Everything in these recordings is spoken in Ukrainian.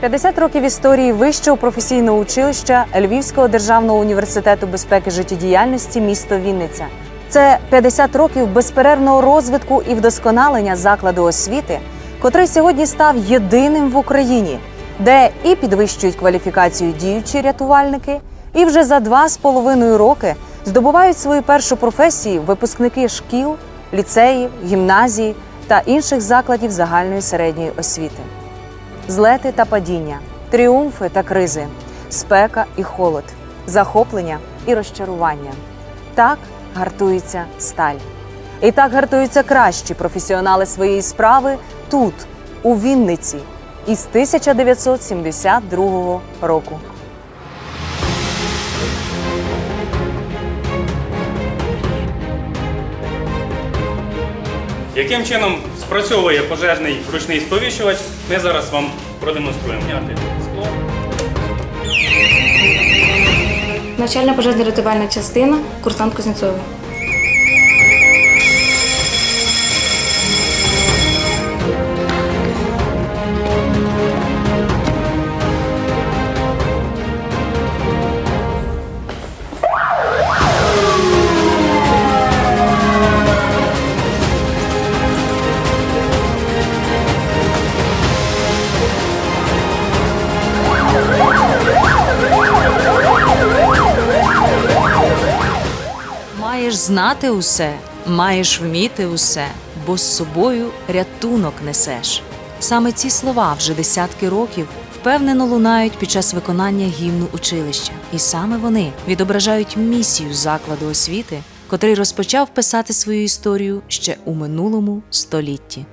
50 років історії вищого професійного училища Львівського державного університету безпеки життєдіяльності місто Вінниця. Це 50 років безперервного розвитку і вдосконалення закладу освіти, котрий сьогодні став єдиним в Україні, де і підвищують кваліфікацію діючі рятувальники, і вже за два з половиною роки здобувають свою першу професію випускники шкіл, ліцеїв, гімназій та інших закладів загальної середньої освіти злети та падіння, тріумфи та кризи, спека і холод, захоплення і розчарування. Так гартується сталь. І так гартуються кращі професіонали своєї справи тут, у Вінниці, із 1972 року. Яким чином спрацьовує пожежний ручний сповіщувач, ми зараз вам продемонструємо. Скло. Начальна пожежна рятувальна частина, курсант Кузнєцова. Маєш знати усе, маєш вміти усе, бо з собою рятунок несеш. Саме ці слова вже десятки років впевнено лунають під час виконання гімну училища, і саме вони відображають місію закладу освіти, котрий розпочав писати свою історію ще у минулому столітті.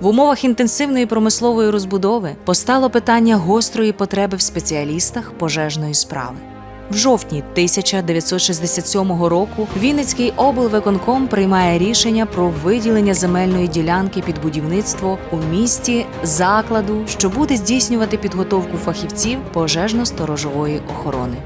В умовах інтенсивної промислової розбудови постало питання гострої потреби в спеціалістах пожежної справи. В жовтні 1967 року Вінницький облвиконком приймає рішення про виділення земельної ділянки під будівництво у місті закладу, що буде здійснювати підготовку фахівців пожежно-сторожової охорони.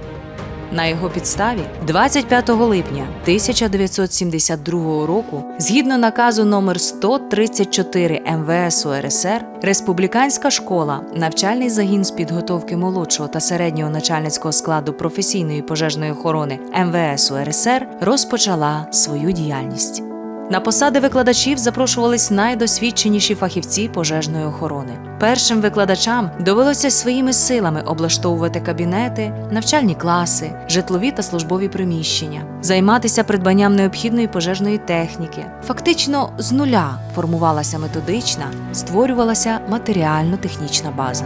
На його підставі 25 липня 1972 року, згідно наказу номер 134 МВС УРСР, Республіканська школа, навчальний загін з підготовки молодшого та середнього начальницького складу професійної пожежної охорони МВС УРСР розпочала свою діяльність. На посади викладачів запрошувались найдосвідченіші фахівці пожежної охорони. Першим викладачам довелося своїми силами облаштовувати кабінети, навчальні класи, житлові та службові приміщення, займатися придбанням необхідної пожежної техніки. Фактично з нуля формувалася методична, створювалася матеріально-технічна база.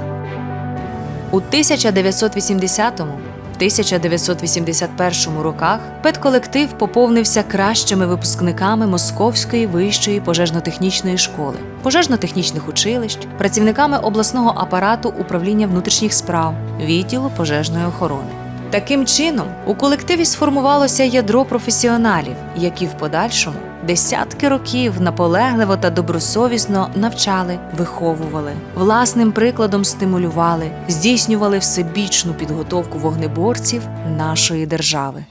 У 1980-му 1981 роках педколектив поповнився кращими випускниками Московської вищої пожежно-технічної школи, пожежно-технічних училищ, працівниками обласного апарату управління внутрішніх справ, відділу пожежної охорони. Таким чином, у колективі сформувалося ядро професіоналів, які в подальшому десятки років наполегливо та добросовісно навчали, виховували, власним прикладом стимулювали, здійснювали всебічну підготовку вогнеборців нашої держави.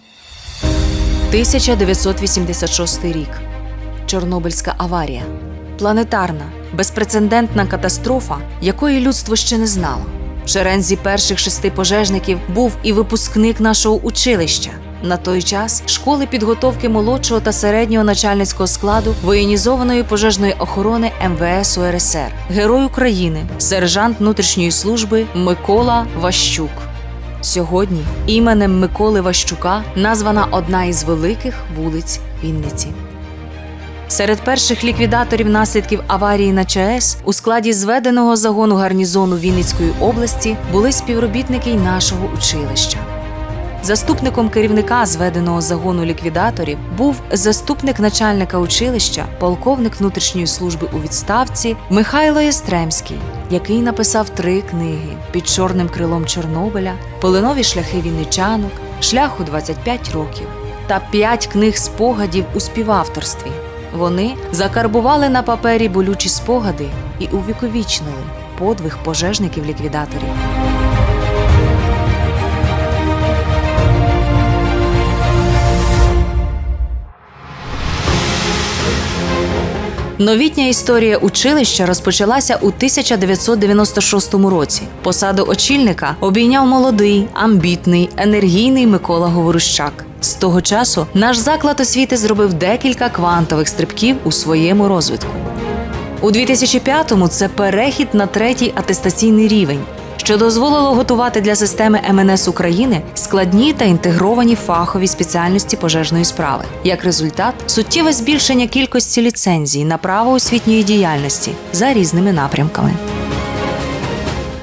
1986 рік. Чорнобильська аварія. Планетарна, безпрецедентна катастрофа, якої людство ще не знало. В шерензі перших шести пожежників був і випускник нашого училища. На той час школи підготовки молодшого та середнього начальницького складу воєнізованої пожежної охорони МВС УРСР, герой України, сержант внутрішньої служби Микола Ващук. Сьогодні іменем Миколи Ващука названа одна із великих вулиць Вінниці. Серед перших ліквідаторів наслідків аварії на ЧАЕС у складі зведеного загону гарнізону Вінницької області були співробітники й нашого училища. Заступником керівника зведеного загону ліквідаторів був заступник начальника училища, полковник внутрішньої служби у відставці Михайло Єстремський, який написав три книги під чорним крилом Чорнобиля, Полинові шляхи вінничанок, шлях у 25 років та п'ять книг спогадів у співавторстві. Вони закарбували на папері болючі спогади і увіковічнили подвиг пожежників-ліквідаторів. Новітня історія училища розпочалася у 1996 році. Посаду очільника обійняв молодий, амбітний, енергійний Микола Говорущак. З того часу наш заклад освіти зробив декілька квантових стрибків у своєму розвитку. У 2005-му це перехід на третій атестаційний рівень, що дозволило готувати для системи МНС України складні та інтегровані фахові спеціальності пожежної справи. Як результат, суттєве збільшення кількості ліцензій на право освітньої діяльності за різними напрямками.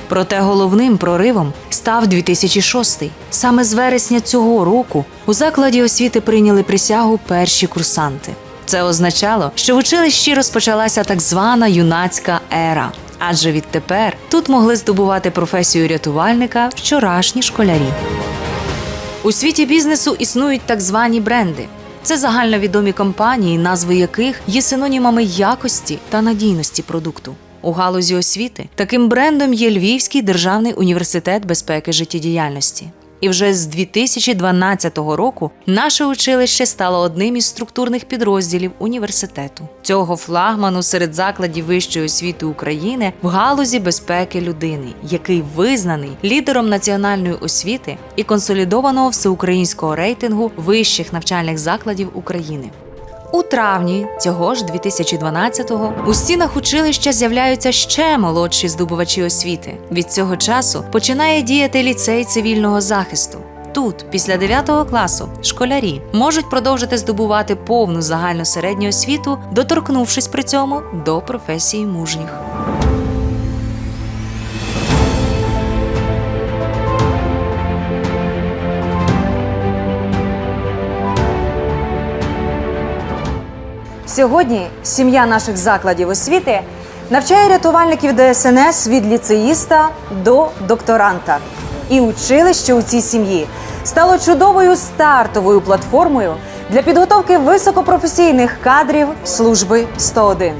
Проте головним проривом став 2006. Саме з вересня цього року у закладі освіти прийняли присягу перші курсанти. Це означало, що в училищі розпочалася так звана юнацька ера. Адже відтепер тут могли здобувати професію рятувальника вчорашні школярі. У світі бізнесу існують так звані бренди. Це загальновідомі компанії, назви яких є синонімами якості та надійності продукту. У галузі освіти таким брендом є Львівський державний університет безпеки життєдіяльності. І вже з 2012 року наше училище стало одним із структурних підрозділів університету. Цього флагману серед закладів вищої освіти України в галузі безпеки людини, який визнаний лідером національної освіти і консолідованого всеукраїнського рейтингу вищих навчальних закладів України. У травні цього ж 2012-го у стінах училища з'являються ще молодші здобувачі освіти. Від цього часу починає діяти ліцей цивільного захисту. Тут, після 9 класу, школярі можуть продовжити здобувати повну загальну середню освіту, доторкнувшись при цьому до професії мужніх. Сьогодні сім'я наших закладів освіти навчає рятувальників ДСНС від ліцеїста до докторанта. І училище у цій сім'ї стало чудовою стартовою платформою для підготовки високопрофесійних кадрів служби 101.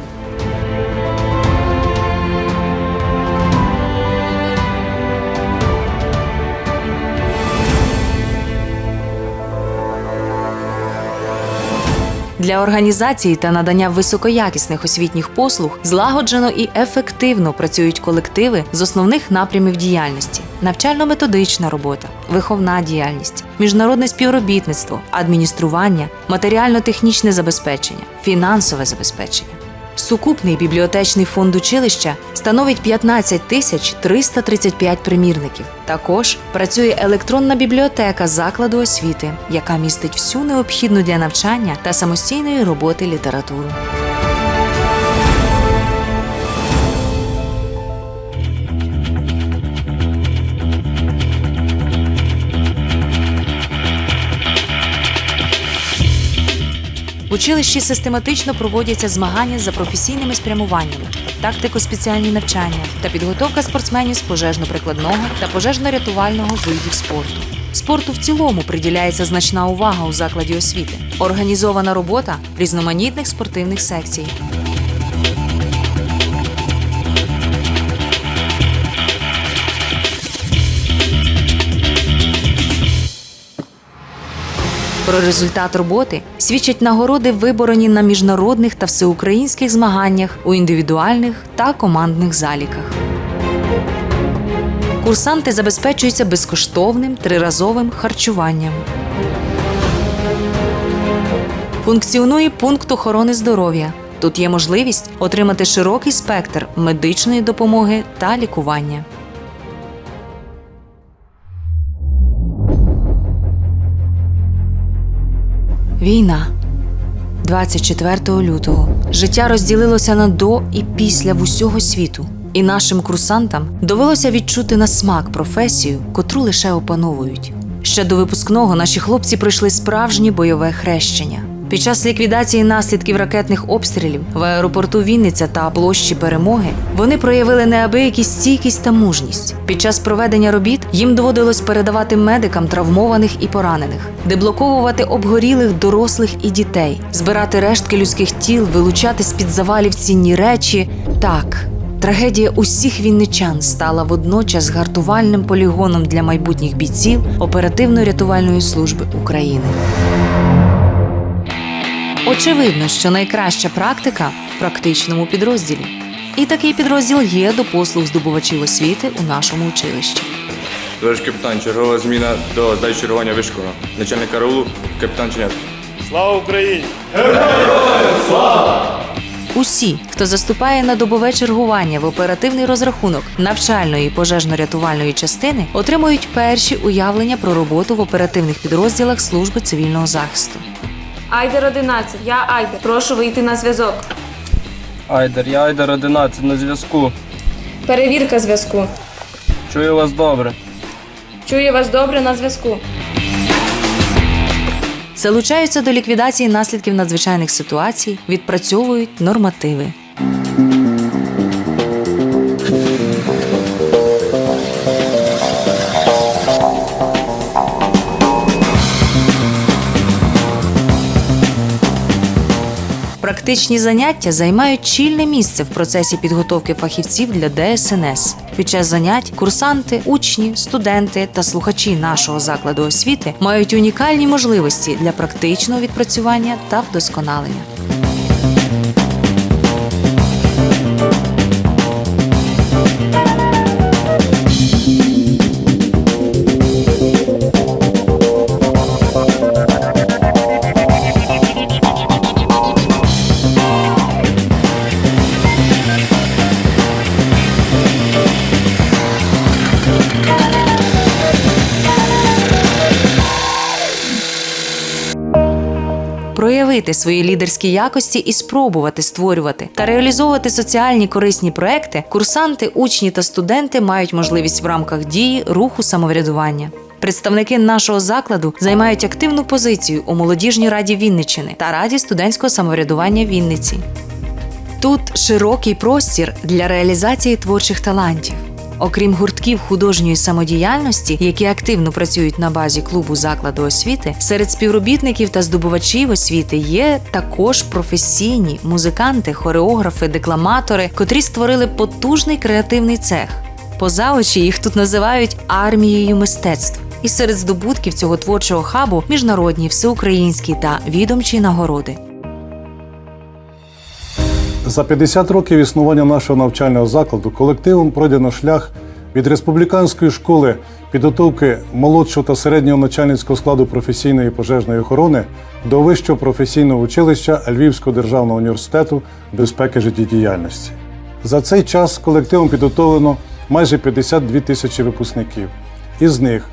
Для організації та надання високоякісних освітніх послуг злагоджено і ефективно працюють колективи з основних напрямів діяльності: навчально-методична робота, виховна діяльність, міжнародне співробітництво, адміністрування, матеріально-технічне забезпечення, фінансове забезпечення. Сукупний бібліотечний фонд училища становить 15 тисяч 335 примірників. Також працює електронна бібліотека закладу освіти, яка містить всю необхідну для навчання та самостійної роботи літературу. Училищі систематично проводяться змагання за професійними спрямуваннями, тактико-спеціальні навчання та підготовка спортсменів з пожежно-прикладного та пожежно-рятувального видів спорту. Спорту в цілому приділяється значна увага у закладі освіти, організована робота різноманітних спортивних секцій. Про результат роботи свідчать нагороди, виборені на міжнародних та всеукраїнських змаганнях у індивідуальних та командних заліках. Курсанти забезпечуються безкоштовним триразовим харчуванням. Функціонує пункт охорони здоров'я. Тут є можливість отримати широкий спектр медичної допомоги та лікування. Війна. 24 лютого життя розділилося на до і після в усього світу, і нашим курсантам довелося відчути на смак професію, котру лише опановують. Ще до випускного наші хлопці пройшли справжнє бойове хрещення. Під час ліквідації наслідків ракетних обстрілів в аеропорту Вінниця та площі Перемоги вони проявили неабиякі стійкість та мужність. Під час проведення робіт їм доводилось передавати медикам травмованих і поранених, деблоковувати обгорілих дорослих і дітей, збирати рештки людських тіл, вилучати з-під завалів цінні речі. Так, Трагедія усіх вінничан стала водночас гартувальним полігоном для майбутніх бійців оперативно-рятувальної служби України. Очевидно, що найкраща практика в практичному підрозділі. І такий підрозділ є до послуг здобувачів освіти у нашому училищі. Товариш капітан, чергова зміна до здачі чергування вишкола. Начальник караулу, капітан Чинят. Слава Україні! Усі, хто заступає на добове чергування в оперативний розрахунок навчальної пожежно-рятувальної частини, отримують перші уявлення про роботу в оперативних підрозділах служби цивільного захисту. Айдер 11, я Айдер. Прошу вийти на зв'язок. Айдер, я Айдер 11 на зв'язку. Перевірка зв'язку. Чую вас добре. Чую вас добре на зв'язку. Залучаються до ліквідації наслідків надзвичайних ситуацій, відпрацьовують нормативи. Практичні заняття займають чільне місце в процесі підготовки фахівців для ДСНС. Під час занять курсанти, учні, студенти та слухачі нашого закладу освіти мають унікальні можливості для практичного відпрацювання та вдосконалення. Проявити свої лідерські якості і спробувати створювати та реалізовувати соціальні корисні проекти, курсанти, учні та студенти мають можливість в рамках дії руху самоврядування. Представники нашого закладу займають активну позицію у молодіжній раді Вінниччини та раді студентського самоврядування Вінниці. Тут широкий простір для реалізації творчих талантів. Окрім гуртків художньої самодіяльності, які активно працюють на базі клубу закладу освіти, серед співробітників та здобувачів освіти є також професійні музиканти, хореографи, декламатори, котрі створили потужний креативний цех. Поза очі їх тут називають армією мистецтв. І серед здобутків цього творчого хабу міжнародні, всеукраїнські та відомчі нагороди. За 50 років існування нашого навчального закладу колективом пройдено шлях від республіканської школи підготовки молодшого та середнього начальницького складу професійної пожежної охорони до вищого професійного училища Львівського державного університету безпеки життєдіяльності. За цей час колективом підготовлено майже 52 тисячі випускників. Із них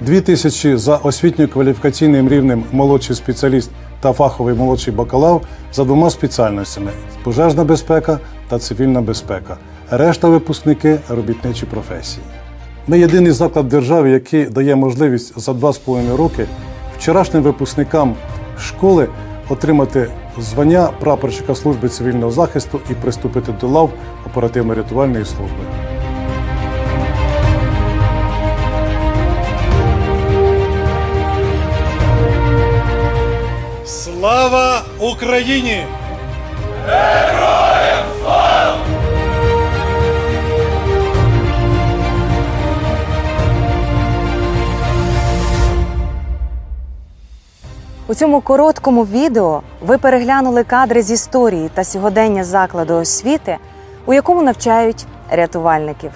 2 тисячі за освітньо-кваліфікаційним рівнем молодший спеціаліст та фаховий молодший бакалавр за двома спеціальностями пожежна безпека та цивільна безпека. Решта випускники робітничі професії. Ми єдиний заклад держави, який дає можливість за 2,5 роки вчорашнім випускникам школи отримати звання прапорщика служби цивільного захисту і приступити до лав оперативно-рятувальної служби. Слава Україні! У цьому короткому відео ви переглянули кадри з історії та сьогодення закладу освіти, у якому навчають рятувальників.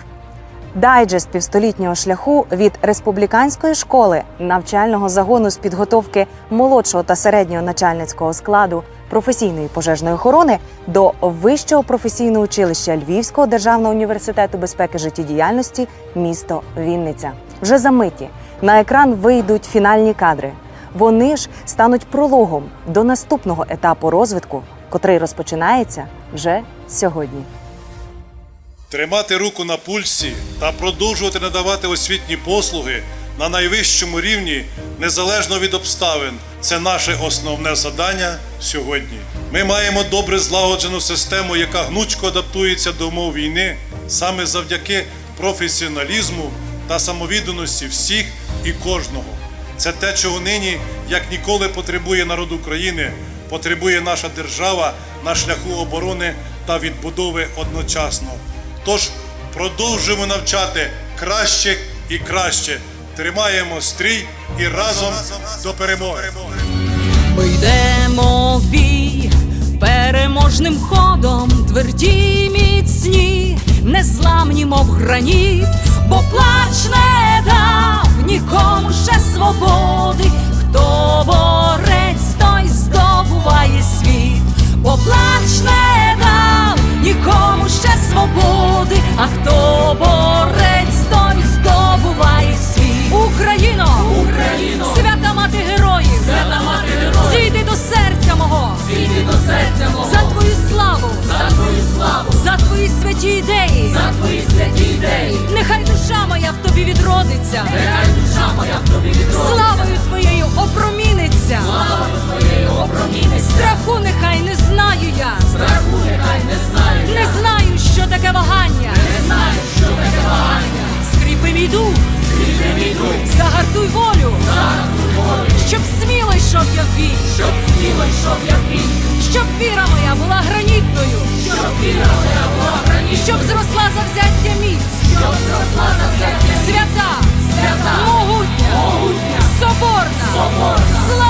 Дайджест півстолітнього шляху від республіканської школи навчального загону з підготовки молодшого та середнього начальницького складу професійної пожежної охорони до вищого професійного училища Львівського державного університету безпеки життєдіяльності місто Вінниця. Вже за миті на екран вийдуть фінальні кадри. Вони ж стануть прологом до наступного етапу розвитку, котрий розпочинається вже сьогодні. Тримати руку на пульсі та продовжувати надавати освітні послуги на найвищому рівні, незалежно від обставин. Це наше основне завдання сьогодні. Ми маємо добре злагоджену систему, яка гнучко адаптується до умов війни саме завдяки професіоналізму та самовідданості всіх і кожного. Це те, чого нині як ніколи потребує народ України, потребує наша держава на шляху оборони та відбудови одночасно. Тож продовжуємо навчати кращих і краще. Тримаємо стрій і разом до перемоги. Ми йдемо в бій переможним ходом, тверді міцні, незламні, мов граніт, бо плач не дав нікому ще свободи, хто борець, той здобуває світ, бо плач не дав нікому ще свободи, а хто борець, той здобуває світ. Україно! Україно! Свята мати героїв! Свята мати героїв! Зійди до серця мого! Зійди до серця мого! За твою славу! За твою славу! За твої святі ідеї! За твої святі ідеї! Нехай душа моя в тобі відродиться! Нехай душа моя в тобі відродиться! Свіжий дух, Свіжий загартуй волю, Загартуй волю. щоб сміло йшов я в бій, щоб сміло йшов я в бій, щоб віра моя була гранітною, щоб віра моя була гранітною, щоб зросла завзяття міць, щоб зросла завзяття міць. свята, свята, могутня, могутня. соборна, соборна.